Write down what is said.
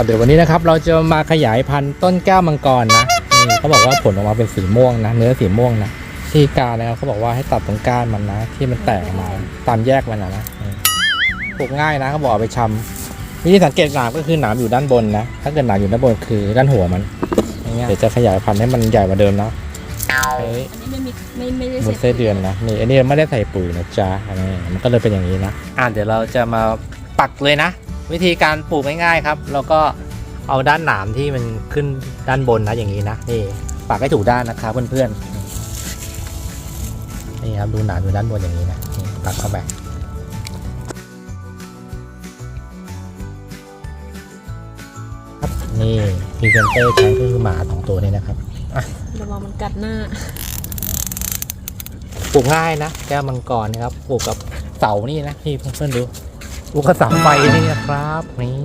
ครับเดี๋ยววันนี้นะครับเราจะมาขยายพันธุ์ต้นแก้วมังกรนะนี่เขาบอกว่าผลออกมาเป็นสีม่วงนะ เนื้อสีม่วงนะที่การนะครับเขาบอกว่าให้ตัดตรงก้านมันนะ ที่มันแตกออกมาตามแยกมันนะนะนี่ปลูกง่ายนะเขาบอกเอาไปชำวิธีสังเกตหนามก็คือหนามอยู่ด้านบนนะ ถ้าเกิดหนามอยู่ด้านบนคือด้านหัวมันอย่างเงี้ยเดี๋ยวจะขยายพันธุ์ให้มันใหญ่กว่าเดิมนะเฮ้ยอันนี้ไม่มีไม่ไม่ได้มุดไส้เดือนนะนี่อันนี้ไม่ได้ใส่ปุ๋ยนะจ๊ะอันนี้มันก็เลยเป็นอย่างนี้นะอ่าเดี๋ยวเราจะมาปักเลยนะ วิธีการปลูกง่ายๆครับ แล้วก็เอาด้านหนามที่มันขึ้นด้านบนนะอย่างนี้นะนี่ปักให้ถูกด้านนะครับเพื่อนๆนี่ครับดูหนามอยู่ด้านบนอย่างนี้นะนี่ปักเข้าไปครับนี่พรีเซนเตอร์ใช้ก็คือหมาสองตัวนี้นะครับระวังมันกัดหน้า ปลูกง่ายนะ แก้วมังกรนะครับ ปลูกกับเสานี่นะนี่เพื่อนๆดู อุกกับเสาไฟนี่นะครับนี่